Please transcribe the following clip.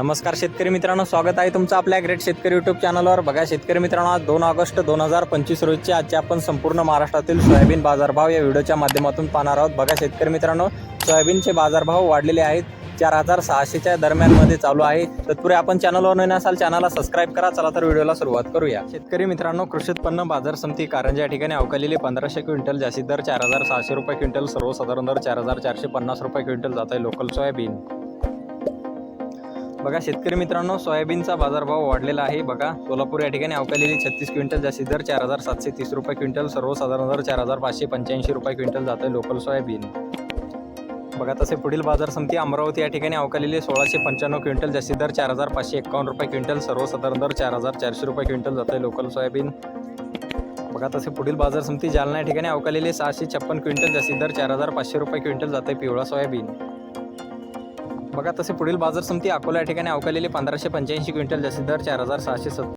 नमस्कार शेतकरी मित्रांनो स्वागत आहे तुमचं आपल्या ग्रेट शेतकरी युट्यूब चॅनलवर बघा शेतकरी मित्रांनो आज दोन ऑगस्ट दोन हजार पंचवीस रोजचे आजचे आपण संपूर्ण महाराष्ट्रातील सोयाबीन बाजारभाव या व्हिडिओच्या माध्यमातून पाहणार आहोत. बघा शेतकरी मित्रांनो सोयाबीनचे बाजारभाव वाढलेले आहेत. चार हजार सहाशेच्या दरम्यानमध्ये चालू आहे. तत्पूर्वी आपण चॅनलवर नवीन असाल चॅनलला सबस्क्राईब करा. चला तर व्हिडिओला सुरुवात करूया. शेतकरी मित्रांनो कृषी उत्पन्न बाजार समिती कारंजा या ठिकाणी अवकालेली पंधराशे क्विंटल जास्तीत दर चार हजार सहाशे रुपये क्विंटल सर्वसाधारण दर चार हजार चारशे पन्नास रुपये क्विंटल जात आहे लोकल सोयाबीन. बघा शेतकरी मित्रांनो सोयाबीनचा बाजारभाव वाढलेला आहे. बघा सोलापूर या ठिकाणी अवकालेली छत्तीस क्विंटल जास्तीत दर चार हजार सातशे तीस रुपये क्विंटल सर्वसाधारण दर चार हजार पाचशे पंच्याऐंशी रुपये क्विंटल जातं आहे लोकल सोयाबीन. बघा तसे पुढील बाजार समिती अमरावती या ठिकाणी अवकालेली सोळाशे पंच्याण्णव क्विंटल जास्तीत दर चार हजार पाचशे एकावन्न रुपये क्विंटल सर्वसाधारण दर चार हजार चारशे रुपये क्विंटल जातं आहे लोकल सोयाबीन. बघा तसे पुढील बाजार समिती जालना या ठिकाणी अवकालेली सहाशे छप्पन क्विंटल जास्तीत दर चार हजार पाचशे रुपये क्विंटल जाते आहे पिवळा सोयाबीन. बघा तसे पुढील बाजार समिती अकोला या ठिकाणी अवकालेली पंधराशे पंच्याऐंशी क्विंटल जास्तीत दर चार हजार सहाशे सत्तर